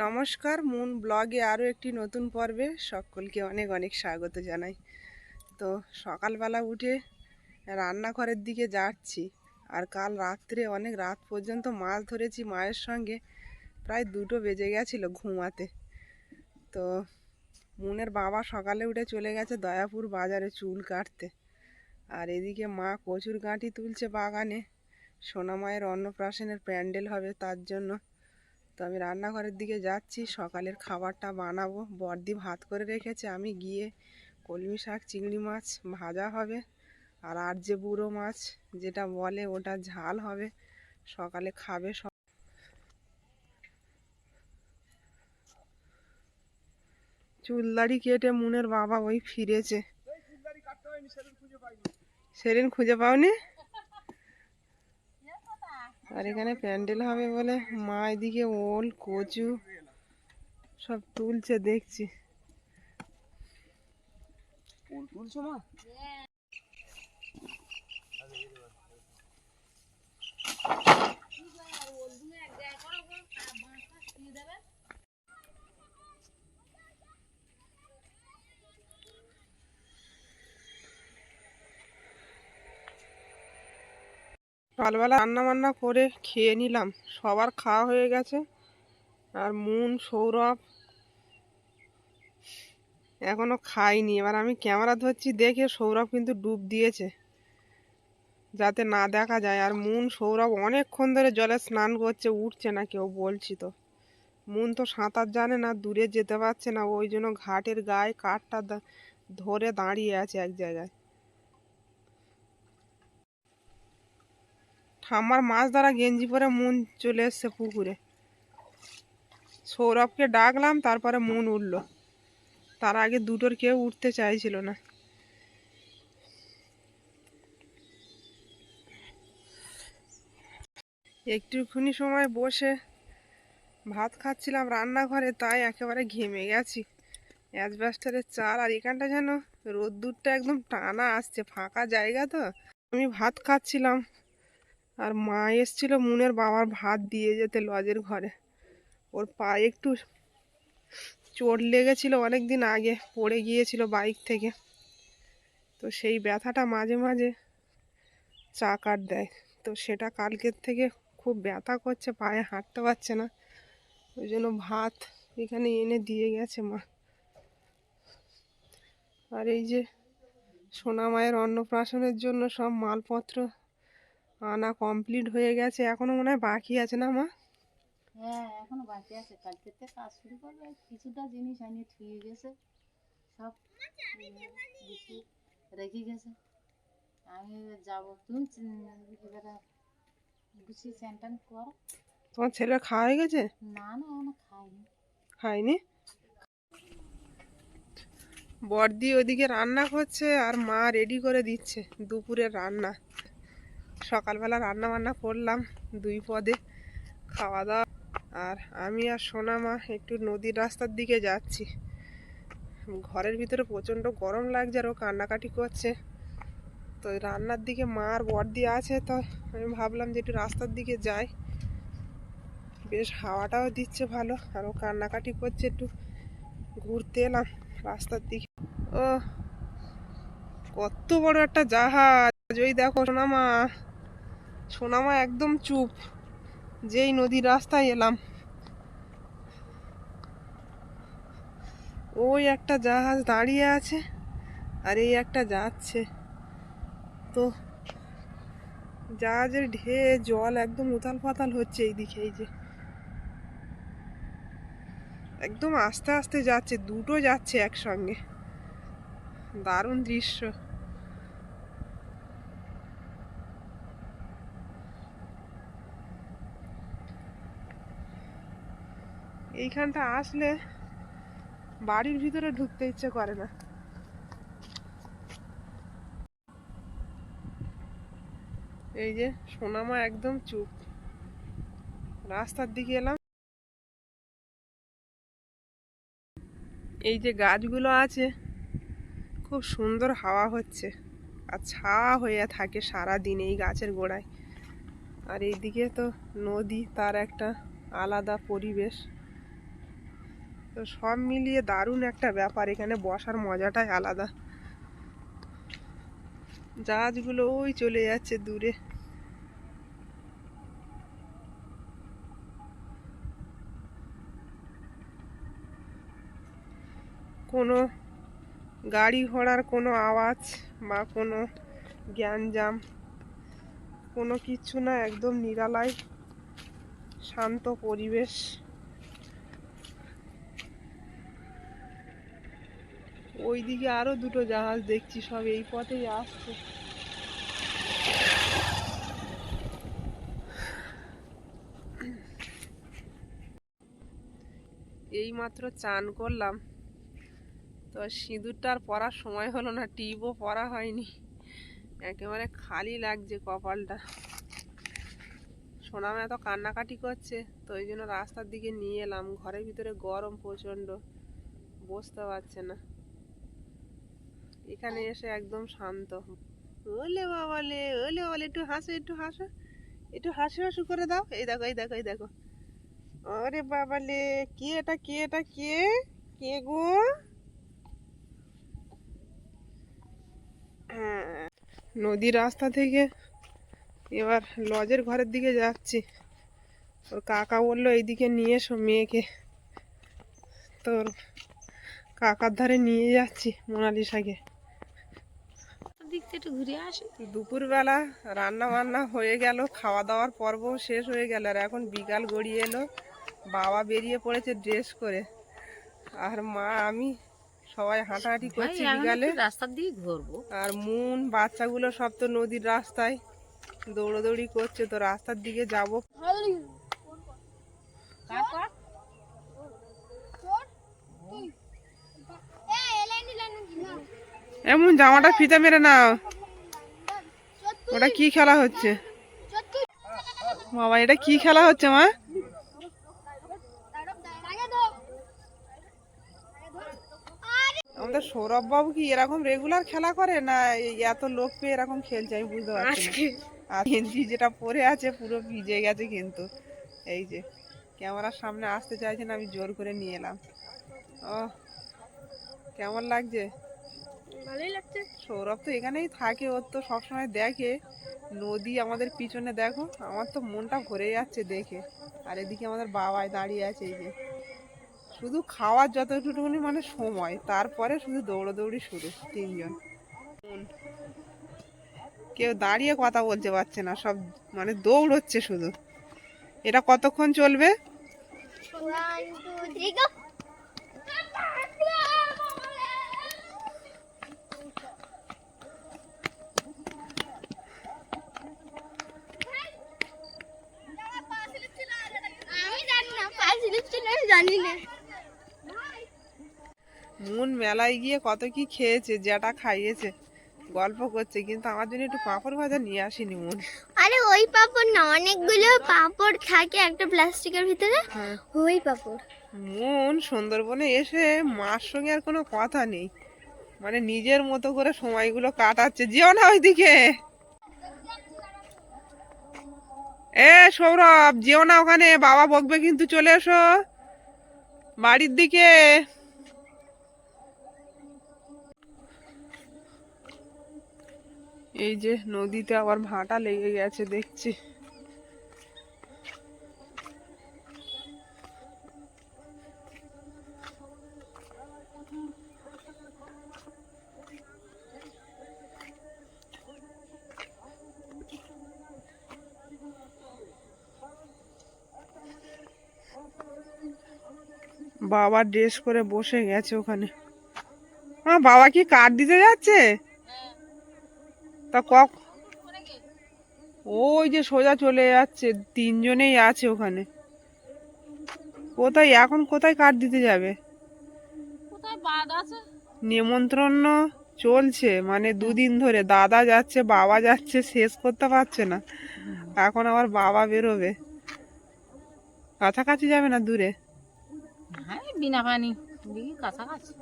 নমস্কার, মুন ব্লগে আরও একটি নতুন পর্বে সকলকে অনেক অনেক স্বাগত জানাই। তো সকালবেলা উঠে রান্নাঘরের দিকে যাচ্ছি আর কাল রাত্রে অনেক রাত পর্যন্ত মাছ ধরেছি মায়ের সঙ্গে, প্রায় দুটো বেজে গেছিল ঘুমাতে। তো মুনের বাবা সকালে উঠে চলে গেছে দয়াপুর বাজারে চুল কাটতে। আর এদিকে মা কচুর গাঁটি তুলছে বাগানে, সোনা মায়ের অন্নপ্রাশনের প্যান্ডেল হবে তার জন্য। তো আমি রান্নাঘরের দিকে যাচ্ছি সকালের খাবারটা বানাবো। বর্দি ভাত করে রেখেছে আমি গিয়ে কলমি শাক চিংড়ি মাছ ভাজা হবে আর আর যে বুড়ো মাছ যেটা বলে ওটা ঝাল হবে সকালে খাবে সব। চুলদাড়ি কেটে মুনের বাবা ওই ফিরেছে। সেদিন খুঁজে পাওনি? আর এখানে প্যান্ডেল হবে বলে মা এদিকে ওল কচু সব তুলছে দেখছি। তুলছো মা? সকালবেলা রান্না বান্না করে খেয়ে নিলাম। সবার খাওয়া হয়ে গেছে। আর মুন, সৌরভ এখনও খাইনি। এবার আমি ক্যামেরা ধরছি, দেখে সৌরভ কিন্তু ডুব দিয়েছে। যাতে না দেখা যায়। আর মুন, সৌরভ অনেকক্ষণ ধরে জলে স্নান করছে, উঠছে না কেউ, বলছি তো। মুন তো সাঁতার জানে না, দূরে যেতে পারছে না। ওই জন্য ঘাটের গায়ে কাঠটা ধরে দাঁড়িয়ে আছে এক জায়গায়। ঠাম্মার মাছ ধরা গেঞ্জি পরে মুন চলে এসছে পুকুরে। সৌরভকে ডাকলাম, তারপরে মুন উঠল। তার আগে দুটোর কেউ উঠতে চাইছিল না। একটুখানি সময় বসে ভাত খাচ্ছিলাম রান্নাঘরে, তাই একেবারে ঘেমে গেছি। অ্যাজবেস্টারের চাল আর এখানটা যেন রোদ্দুরটা একদম টানা আসছে, ফাঁকা জায়গা তো। আমি ভাত খাচ্ছিলাম। আর মা এসছিল মুনের বাবার ভাত দিয়ে যেতে লজের ঘরে। ওর পায়ে একটু চোট লেগেছিল অনেক দিন আগে, পড়ে গিয়েছিল বাইক থেকে। তো সেই ব্যথাটা মাঝে মাঝে চাকার দেয়। তো সেটা কালকের থেকে খুব ব্যথা করছে, পায়ে হাঁটতে পারছে না। ওই জন্য ভাত এখানে এনে দিয়ে গেছে মা। আর এই যে সোনা মায়ের অন্নপ্রাশনের জন্য সব মালপত্র আনা কমপ্লিট হয়ে গেছে এখনও মনে হয় বাকি আছে না মা? হ্যাঁ এখনও বাকি আছে। কালকে থেকে কাজ শুরু করবে কিছুটা জিনিস আনি থুয়ে গেছে সব রেখে গেছে। আমি যাব তুমি এবারে গুছিয়ে স্যান ট্যান কর। তোমার ছেলে খাওয়া হয়ে গেছে? না না এখনও খাইনি খাইনি বর্দি ওদিকে রান্না করছে আর মা রেডি করে দিচ্ছে দুপুরের রান্না। সকালবেলা রান্না বান্না করলাম দুই পদে খাওয়া দাওয়া আর আমি আর সোনা মা একটু নদীর রাস্তার দিকে যাচ্ছি। ঘরের ভিতরে প্রচণ্ড গরম লাগছে আর ও কান্নাকাটি করছে। তো রান্নার দিকে মার বর্দি আছে, তো আমি ভাবলাম যে একটু রাস্তার দিকে যাই। বেশ হাওয়াটাও দিচ্ছে ভালো আর ও কান্নাকাটি করছে একটু। ঘুরতে এলাম রাস্তার দিকে। ও কত বড় একটা জাহাজ। ওই দেখো সোনামা সোনামা একদম চুপ। যেই নদীর রাস্তায় এলাম। ওই একটা জাহাজ দাঁড়িয়ে আছে আর এই একটা যাচ্ছে। তো জাহাজের ঢে জল একদম উথাল পাতাল হচ্ছে এইদিকে, এই যে। একদম আস্তে আস্তে যাচ্ছে, দুটো যাচ্ছে একসঙ্গে। দারুণ দৃশ্য। এইখানটা আসলে বাড়ির ভিতরে ঢুকতে ইচ্ছে করে না। এই যে সোনামা একদম চুপ। রাস্তার দিকে এলাম। এই যে গাছগুলো আছে, খুব সুন্দর হাওয়া হচ্ছে আর ছাওয়া হয়ে থাকে সারা দিন এই গাছের গোড়ায়। আর এইদিকে তো নদী, তার একটা আলাদা পরিবেশ। তো সব মিলিয়ে দারুণ একটা ব্যাপার, এখানে বসার মজাটাই আলাদা। জাহাজগুলো ওই চলে যাচ্ছে দূরে। কোনো গাড়ি ঘোড়ার কোনো আওয়াজ বা কোনো জ্ঞানজাম কোনো কিছু না, একদম নিরালায়, শান্ত পরিবেশ। ওইদিকে আরও দুটো জাহাজ দেখছি, সব এই পথেই আসছে। এই মাত্র চান করলাম। তো সিঁদুরটা আর পরার সময় হলো না, টিপও পরা হয়নি। একেবারে খালি লাগছে কপালটা। সোনাম এত কান্নাকাটি করছে, তো ওই জন্য রাস্তার দিকে নিয়ে এলাম। ঘরের ভিতরে গরম প্রচণ্ড, বসতে পারছে না। এখানে এসে একদম শান্ত ওলে বাবা বাবালে ওলে বাবালে একটু হাসো একটু হাসো। একটু হাসি হাসু করে দাও। এই দেখো এই দেখো এই দেখো। আরে বাবালে কে এটা কে এটা কে? কে গো? হ্যাঁ, নদীর রাস্তা থেকে এবার লজের ঘরের দিকে যাচ্ছি। ওর কাকা বলল এইদিকে নিয়ে এসো মেয়েকে। তোর কাকার ধারে নিয়ে যাচ্ছি মোনালিসাকে। দিক থেকে একটু ঘুরে আসি। দুপুরবেলা রান্না বান্না হয়ে গেল খাওয়া দাওয়ার পর্ব শেষ হয়ে গেল আর এখন বিকাল গড়িয়ে এলো। বাবা বেরিয়ে পড়েছে ড্রেস করে। আর মা আমি সবাই হাঁটাহাঁটি করছি বিকালে। রাস্তার দিকে ঘুরবো। আর মুন বাচ্চাগুলো সব তো নদীর রাস্তায়। দৌড়োদৌড়ি করছে তো রাস্তার দিকে যাব কাকা এমন জামাটা ফিতে মেরে নাও। ওটা কি খেলা হচ্ছে? বাবা এটা কি খেলা হচ্ছে মা? আমাদের সৌরভ বাবু কি এরকম রেগুলার খেলা করে না এত লোক পেয়ে এরকম খেলছে? আমি বুঝতে পারছি আর গেঞ্জি যেটা পরে আছে পুরো ভিজে গেছে কিন্তু। এই যে ক্যামেরার সামনে আসতে চাইছে না আমি জোর করে নিয়ে এলাম। ও কেমন লাগছে? ভালোই লাগছে। সৌরভ তো এখানেই থাকে ওর তো সবসময় দেখে। নদী আমাদের পিছনে দেখো আমার তো মনটা ভরে যাচ্ছে দেখে। আর এদিকে আমাদের বাবাই দাঁড়িয়ে আছে এই যে। শুধু খাওয়ার যতটুকুনি মানে সময় তারপরে শুধু দৌড়োদৌড়ি শুরু তিনজন। মন। কেউ দাঁড়িয়ে কথা বলতে পারছে না সব মানে দৌড়চ্ছে শুধু। এটা কতক্ষণ চলবে আমি জানি না পাঁচ ছিল আমি জানি না। মন মেলায় গিয়ে কত কি খেয়েছে যেটা খাইয়েছে গল্প করছে কিন্তু আমার জন্য একটু পাঁপড় ভাজা নিয়ে আসিনি মন। আরে ওই পাপড় না অনেকগুলো পাপড় থাকে একটা প্লাস্টিকের ভিতরে। হ্যাঁ। ওই পাপড়। মন সুন্দরবনে এসে মার সঙ্গে আর কোনো কথা নেই। মানে নিজের মতো করে সময়গুলো কাটাচ্ছে যেও না ওইদিকে। এ সৌরভ যেও না ওখানে বাবা বকবে কিন্তু চলে এসো। বাড়ির দিকে। এই যে নদীতে আবার ভাটা লেগে গেছে দেখছি। বাবা ড্রেস করে বসে গেছে ওখানে। হ্যাঁ বাবা কি কার্ড দিতে যাচ্ছে? তা কক ওই যে সোজা চলে যাচ্ছে তিনজনেই আছে ওখানে। কোথায় এখন কোথায় কার্ড দিতে যাবে? নিমন্ত্রণ চলছে মানে দুদিন ধরে। দাদা যাচ্ছে বাবা যাচ্ছে শেষ করতে পারছে না। এখন আবার বাবা বেরোবে। কাছাকাছি যাবে না দূরে? হ্যাঁ বিনা পানি দিকে কাছাকাছি